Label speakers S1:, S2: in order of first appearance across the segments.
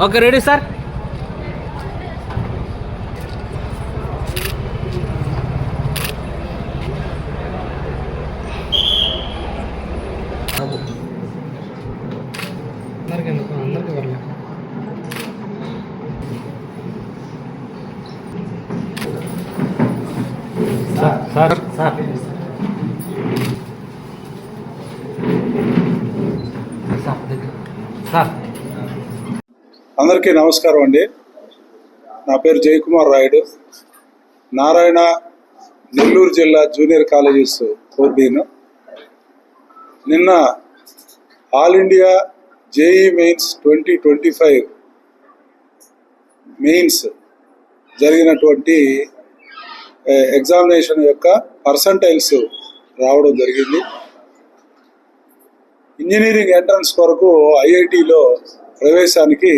S1: Okay ready sir
S2: అందరికి ఎందుకు అందరికి పర్లేదు
S1: సార్ సార్ సార్
S3: అందరికీ నమస్కారం అండి. నా పేరు జయకుమార్ రాయుడు. నారాయణ నెల్లూరు జిల్లా జూనియర్ కాలేజెస్ డీన్ నిన్న all India JE mains twenty twenty five mains జరిగినటువంటి ఎగ్జామినేషన్ యొక్క పర్సంటైల్స్ రావడం జరిగింది. ఇంజనీరింగ్ ఎంట్రన్స్ కొరకు ఐఐటిలో ప్రవేశానికి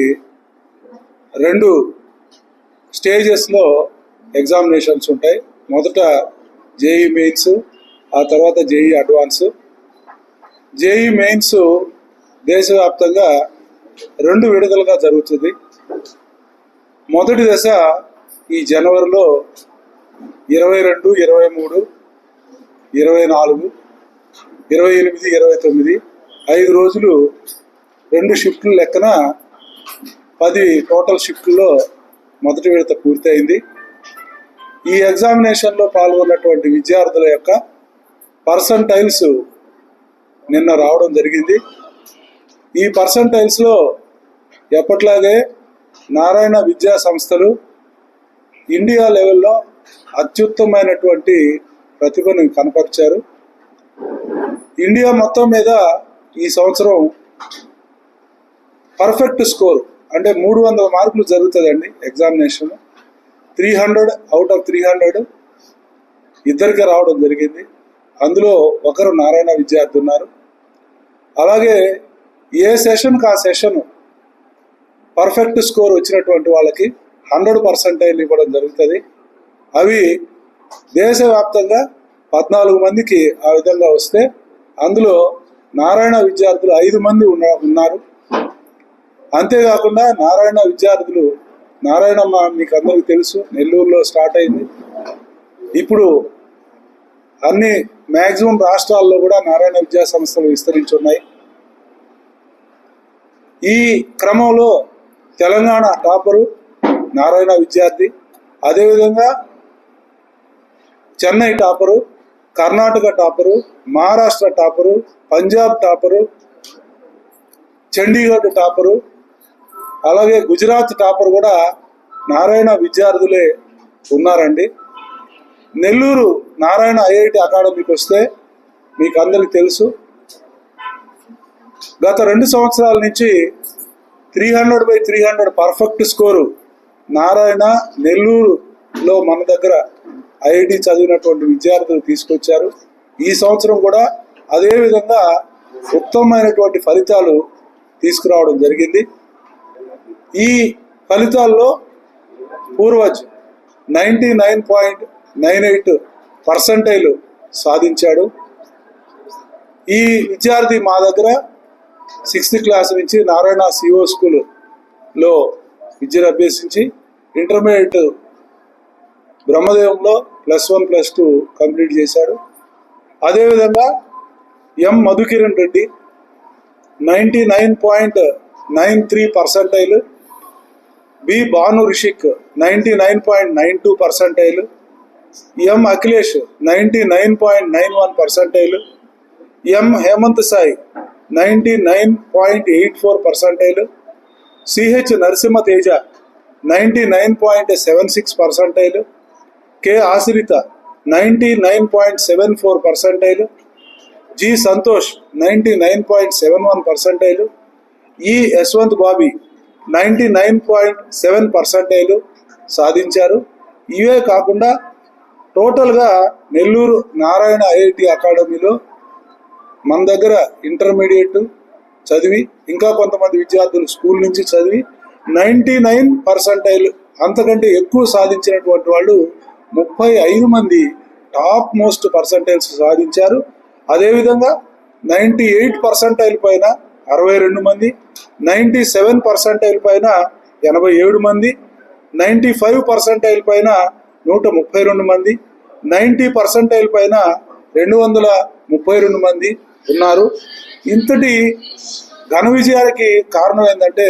S3: రెండు స్టేజెస్లో ఎగ్జామినేషన్స్ ఉంటాయి. మొదట జేఈ మెయిన్స్ ఆ తర్వాత జేఈ అడ్వాన్స్ జేఈ మెయిన్స్ దేశవ్యాప్తంగా రెండు విడుదలుగా జరుగుతుంది. మొదటి దశ ఈ జనవరిలో ఇరవై రెండు ఇరవై మూడు ఇరవై నాలుగు ఇరవై ఎనిమిది ఇరవై తొమ్మిది ఐదు రోజులు రెండు షిఫ్ట్లు లెక్కన పది టోటల్ షిఫ్ట్లో మొదటి విడత పూర్తయింది. ఈ ఎగ్జామినేషన్లో పాల్గొన్నటువంటి విద్యార్థుల యొక్క పర్సంటైల్స్ నిన్న రావడం జరిగింది. ఈ పర్సంటైల్స్లో ఎప్పట్లాగే నారాయణ విద్యా సంస్థలు ఇండియా లెవెల్లో అత్యుత్తమైనటువంటి ప్రతిభను కనపరిచారు. ఇండియా మొత్తం మీద ఈ సంవత్సరం పర్ఫెక్ట్ స్కోర్ అంటే మూడు వందల మార్కులు జరుగుతుందండి examination three hundred out of three hundred ఇద్దరికి రావడం జరిగింది. అందులో ఒకరు నారాయణ విద్యార్థి ఉన్నారు. అలాగే ఏ సెషన్కి ఆ సెషన్ పర్ఫెక్ట్ స్కోర్ వచ్చినటువంటి వాళ్ళకి హండ్రెడ్ పర్సెంటైల్ ఇవ్వడం జరుగుతుంది. అవి దేశవ్యాప్తంగా పద్నాలుగు మందికి ఆ విధంగా వస్తే అందులో నారాయణ విద్యార్థులు ఐదు మంది ఉన్న ఉన్నారు. అంతేకాకుండా నారాయణ విద్యార్థులు నారాయణమ్మ మీకు అందరికీ తెలుసు నెల్లూరులో స్టార్ట్ అయింది. ఇప్పుడు అన్ని మ్యాక్సిమం రాష్ట్రాల్లో కూడా నారాయణ విద్యా సంస్థలు విస్తరించి ఉన్నాయి ఈ క్రమంలో తెలంగాణ టాపరు నారాయణ విద్యార్థి అదేవిధంగా Chennai topper Karnataka topper Maharashtra topper Punjab topper Chandigarh topper అలాగే గుజరాత్ టాపర్ కూడా నారాయణ విద్యార్థులే ఉన్నారండి. నెల్లూరు నారాయణ ఐఐటి అకాడమీకి వస్తే మీకు అందరికి తెలుసు. గత రెండు సంవత్సరాల నుంచి three hundred by three hundred perfect score Narayana నెల్లూరులో మన దగ్గర ఐఐటి చదివినటువంటి విద్యార్థులు తీసుకొచ్చారు. ఈ సంవత్సరం కూడా అదేవిధంగా ఉత్తమమైనటువంటి ఫలితాలు తీసుకురావడం జరిగింది. ఈ ఫలితాల్లో Poorvaj ninety nine point nine eight percentile సాధించాడు. ఈ విద్యార్థి మా దగ్గర సిక్స్త్ క్లాస్ నుంచి నారాయణ సిఓ స్కూల్లో విద్యను అభ్యసించి intermediate బ్రహ్మదేవంలో plus one plus two complete చేశాడు. అదేవిధంగా M Madhukiran Reddy ninety nine point nine three percentile B Bhanu Rishik ninety nine point nine two percentile. M Akhilesh ninety nine point nine one percentile. M Hemanth Sai ninety nine point eight four percentile. C H Narasimha Teja ninety nine point seven six percentile. K Ashritha ninety nine point seven four percentile. G Santosh ninety nine point seven one percentile. E Yashwanth Bobby ninety nine point seven percentage సాధించారు. ఇవే కాకుండా టోటల్గా Nellore Narayana IIT అకాడమీలో మన దగ్గర intermediate చదివి ఇంకా కొంతమంది విద్యార్థులు స్కూల్ నుంచి చదివి నైంటీ నైన్ పర్సంటైల్ అంతకంటే ఎక్కువ సాధించినటువంటి వాళ్ళు ముప్పై ఐదు మంది టాప్ మోస్ట్ పర్సంటైల్స్ సాధించారు. అదేవిధంగా నైంటీ ఎయిట్ పర్సంటైల్ పైన అరవై రెండు మంది నైంటీ సెవెన్ పర్సంటైల్ పైన ఎనభై ఏడు మంది నైంటీ ఫైవ్ పర్సంటైల్ పైన నూట ముప్పై రెండు మంది నైంటీ పర్సంటైల్ పైన రెండు వందల ముప్పై రెండు మంది ఉన్నారు. ఇంతటి ఘన విజయానికి కారణం ఏంటంటే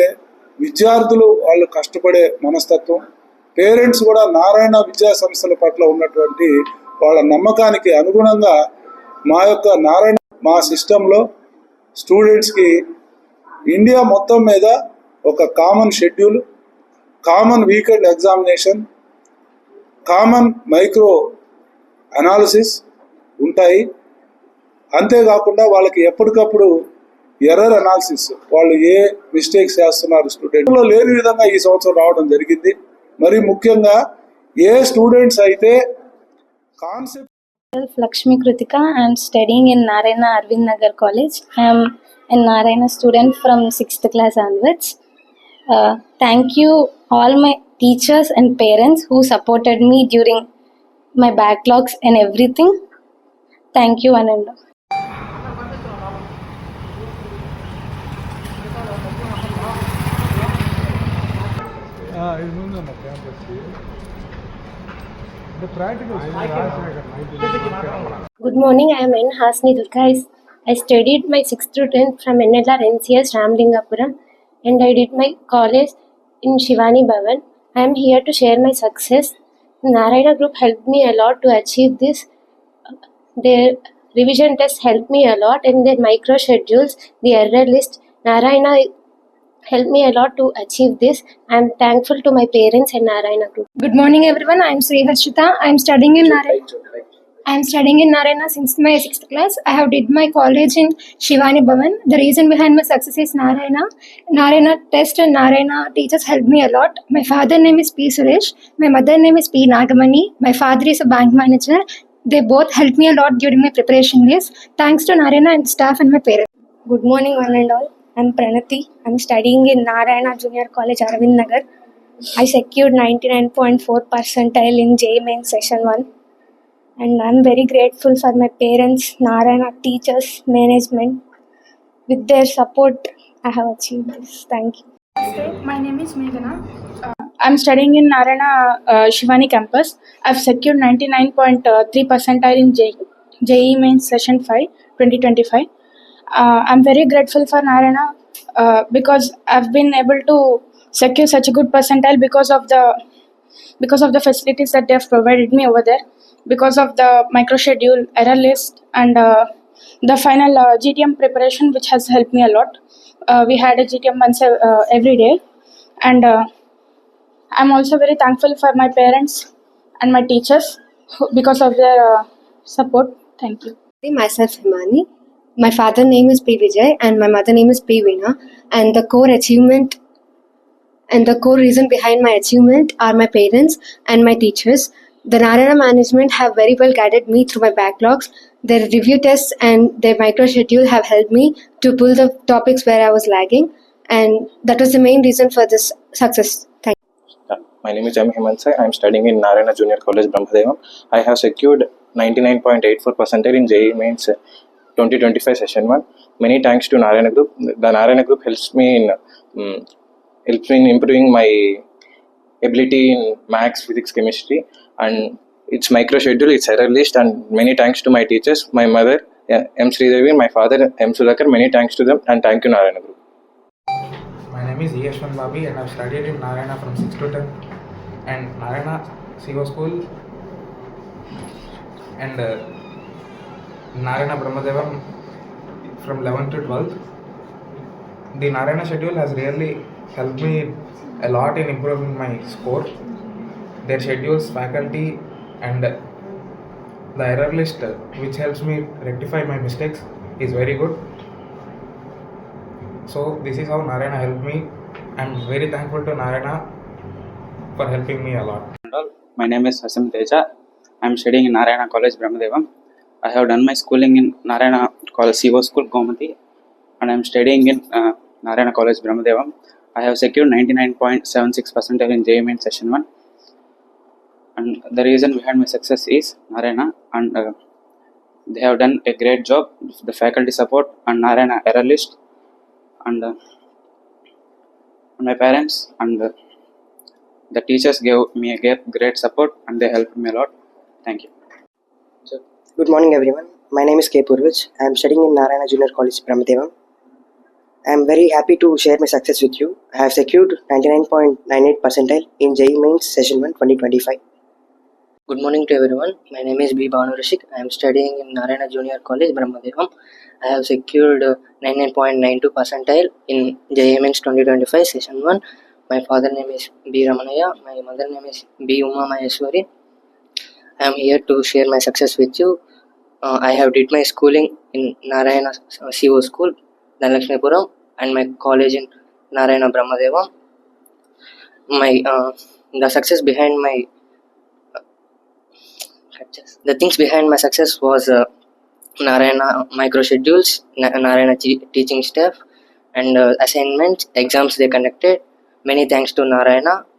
S3: విద్యార్థులు వాళ్ళు కష్టపడే మనస్తత్వం పేరెంట్స్ కూడా నారాయణ విద్యా సంస్థల పట్ల ఉన్నటువంటి వాళ్ళ నమ్మకానికి అనుగుణంగా మా యొక్క నారాయణ మా సిస్టంలో స్టూడెంట్స్కి ఇండియా మొత్తం మీద ఒక common schedule common weekend examination common micro analysis ఉంటాయి. అంతేకాకుండా వాళ్ళకి ఎప్పటికప్పుడు ఎర్రర్ అనాలిసిస్ వాళ్ళు ఏ మిస్టేక్స్ చేస్తున్నారు స్టూడెంట్లో లేని విధంగా ఈ సంవత్సరం రావడం జరిగింది. మరి ముఖ్యంగా ఏ స్టూడెంట్స్ అయితే concept
S4: myself Lakshmi Kritika. I am studying in Narayana Arvind Nagar College. I am a Narayana student from 6th class onwards. Uh, thank you all my teachers and parents who supported me during my backlogs and everything. Thank you one and all.
S5: Good morning, I am N. Hasni Dulka. I, I studied my 6th to 10th from NLR NCS Ramlingapuram and I did my college in Shivani Bhavan. I am here to share my success. Narayana Group helped me a lot to achieve this. Their revision tests helped me a lot and their micro schedules, the error list. Narayana helped me a lot to achieve this. I am thankful to my parents and Narayana Group.
S6: Good morning, everyone. I am Sri Harshita. I am studying in Narayana. I am studying in Narayana since my sixth class. I have did my college in Shivani Bhavan. The reason behind my success is Narayana. Narayana test and Narayana teachers helped me a lot. My father name is P. Suresh. My mother name is P. Nagamani. My father is a bank manager. They both helped me a lot during my preparation days. Thanks to Narayana and staff and my parents.
S4: Good morning, one and all. I'm Pranati. I'm studying in Narayana Junior College, Arvind Nagar. I secured 99.4 percentile in JEE Main Session 1. And I'm very grateful for my parents, Narayana teachers, management. With their support, I have achieved this. Thank you.
S6: My name is Meghana. Uh, I'm studying in Narayana uh, Shivani campus. I've secured 99.3 percentile in JEE, Mains Session 5, 2025. Uh, I'm very grateful for Narayana uh, because I've been able to secure such a good percentile because of the because of the facilities that they have provided me over there, because of the micro schedule, error list, and uh, the final uh, GTM preparation, which has helped me a lot. Uh, we had a GTM once uh, every day, and I'm also very thankful for my parents and my teachers because of their support. Thank you.
S5: myself Himani. My father name is P. Vijay and my mother name is P. Veena. And the core achievement and the core reason behind my achievement are my parents and my teachers. The Narayana management have very well guided me through my backlogs. Their review tests and their micro schedule have helped me to pull the topics where I was lagging, and that was the main reason for this success. Thank
S1: Yeah. My name is M. Himansai. I am studying in Narayana Junior College, Brahmadevam. I have secured 99.84% in JEE Mains 2025 Session 1. Many thanks to Narayana Group. The Narayana Group helps me in um, helps me in improving my ability in maths, physics, chemistry, and its micro schedule, its error list, and many thanks to my teachers, my mother uh, M. Sridevi, my father M. Sudhakar. Many thanks to them, and thank you Narayana Group.
S2: My name is Yashwan Babi and I've studied in Narayana from 6th to 10th and Narayana CO School and uh, Narayana Brahmadevam from 11th to 12th. The Narayana schedule has really helped me a lot in improving my score. Their schedules, faculty, and the error list, which helps me rectify my mistakes, is very good. So this is how Narayana helped me. I'm very thankful to Narayana for helping me a lot.
S7: My name is Hasim Teja. I am studying in Narayana College, Brahmadevam. I have done my schooling in Narayana College, CO School, Gomati, and I am studying in uh, Narayana College, Brahmadevam. I have secured 99.76% in JEE Main Session 1. And the reason behind my success is Narayana, and uh, they have done a great job. The faculty support and Narayana error list and uh, my parents and uh, the teachers gave me a great support and they helped me a lot. Thank you.
S8: Good morning, everyone. My name is K. Purvich. I am studying in Narayana Junior College, Brahmadevam. I am very happy to share my success with you. I have secured 99.98 percentile in JEE Mains Session 1 2025. Good morning to everyone. My name is B. Bhanu Rashik. I am studying in Narayana Junior College, Brahmadevam. I have secured uh, 99.92 percentile in JEE Mains 2025 Session 1. My father name is B. Ramanaya. My mother name is B. Uma Maheshwari. I am here to share my success with you. Uh, I have did my schooling in Narayana uh, CO School, Dhanlakshmipuram, and my college in Narayana Brahmadevam. My uh, the success behind my the things behind my success was uh, Narayana micro schedules, Na- Narayana teaching staff, and uh, assignments, exams they conducted. Many thanks to Narayana,